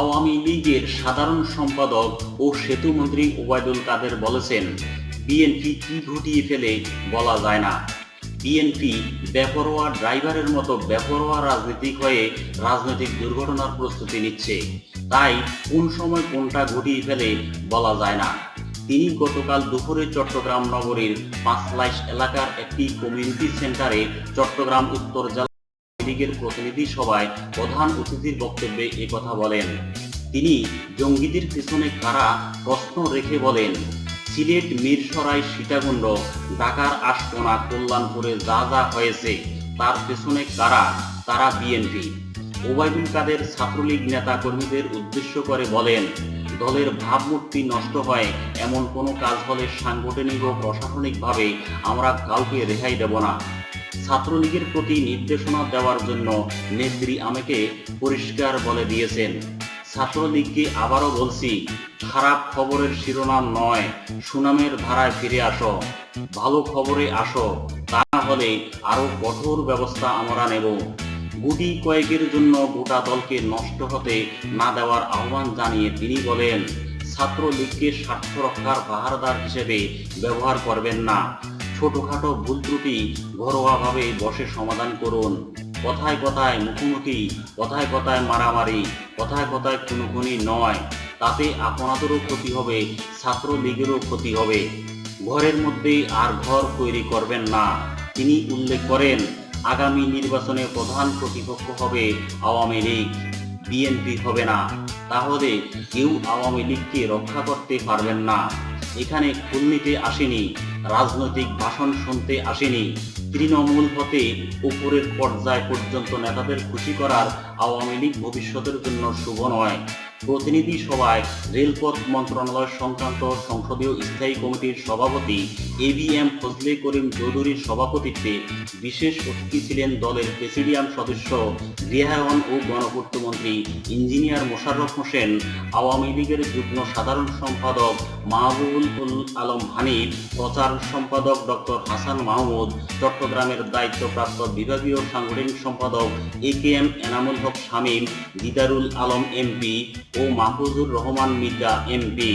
আওয়ামী লীগের সাধারণ সম্পাদক ও সেতু মন্ত্রী ওবায়দুল কাদের বলেছেন, বিএনপি কি ঘটিয়ে ফেলে বলা যায় না। বিএনপি বেপরোয়া ড্রাইভারের মতো বেপরোয়া রাজনীতিক হয়ে রাজনৈতিক দুর্ঘটনার প্রস্তুতি নিচ্ছে। তাই কোন সময় কোনটা ঘটিয়ে ফেলে বলা যায় না। তিনি গতকাল দুপুরে চট্টগ্রাম নগরীর পাঁচলাইশ এলাকার একটি কমিউনিটি সেন্টারে চট্টগ্রাম উত্তর জেলা লীগের প্রতিনিধি সভায় প্রধান অতিথির বক্তব্যে কথা বলেন। তিনি, জঙ্গিদের পেছনে কারা প্রশ্ন রেখে বলেন, সিলেট, মিরসরাই, সীতাকুণ্ড, ঢাকার আশকোনা কল্যাণপুরে যা যা হয়েছে, তার পেছনে কারা? তারা বিএনপি। ওবায়দুল কাদের ছাত্রলীগ নেতা কর্মীদের উদ্দেশ্য করে বলেন, দলের ভাবমূর্তি নষ্ট হয়, এমন কোনো কাজ হলে সাংগঠনিক ও প্রশাসনিকভাবে আমরা কাউকে রেহাই দেব না। ছাত্রলীগের প্রতি নির্দেশনা দেওয়ার জন্য নেত্রী আমাকে পরিষ্কার বলে দিয়েছেন। ছাত্রলীগকে আবারও বলছি, খারাপ খবরের শিরোনাম নয়, সুনামের ধারায় ফিরে আসো। ভালো খবরে আসো, তা না হলে আরও কঠোর ব্যবস্থা আমরা নেব। গুটি কয়েকের জন্য গোটা দলকে নষ্ট হতে না দেওয়ার আহ্বান জানিয়ে তিনি বলেন, ছাত্রলীগকে স্বার্থ রক্ষার পাহারাদার হিসেবে ব্যবহার করবেন না। ছোটখাটো ভুল ত্রুটি ঘরোয়াভাবে বসে সমাধান করুন। কথায় কথায় মুখোমুখি, কথায় কথায় মারামারি, কথায় কথায় খুনোখুনি নয়। তাতে আপনাদেরও ক্ষতি হবে, ছাত্রলীগেরও ক্ষতি হবে। ঘরের মধ্যে আর ঘর তৈরি করবেন না। তিনি উল্লেখ করেন, আগামী নির্বাচনে প্রধান প্রতিপক্ষ হবে আওয়ামী লীগ। বিএনপি হবে না। তাহলে কেউ আওয়ামী লীগকে রক্ষা করতে পারবেন না। এখানে খুলনিতে আসেনি। রাজনৈতিক ভাষণ শুনতে আসেনি। তৃণমূল হতে উপরের পর্যায় পর্যন্ত নেতাদের খুশি করার আওয়ামী লীগ ভবিষ্যতের জন্য শুভ নয়। প্রতিনিধি সভায় রেলপথ মন্ত্রণালয় সংক্রান্ত সংসদীয় স্থায়ী কমিটির সভাপতি এ এম ফজলে করিম চৌধুরীর সভাপতিত্বে বিশেষ অতিথি ছিলেন দলের প্রেসিডিয়াম সদস্য গৃহায়ন ও গণপূর্তমন্ত্রী ইঞ্জিনিয়ার মোশাররফ হোসেন। আওয়ামী লীগের যুগ্ম সাধারণ সম্পাদক মাহবুবুল আলম হানিফ প্রচার সম্পাদক ডক্টর হাসান মাহমুদ, চট্টগ্রামের দায়িত্বপ্রাপ্ত বিভাগীয় সাংগঠনিক সম্পাদক A K M Enamul Haque Shamim, Didarul Alam MP O Mahfuzur Rahman Mirza MP.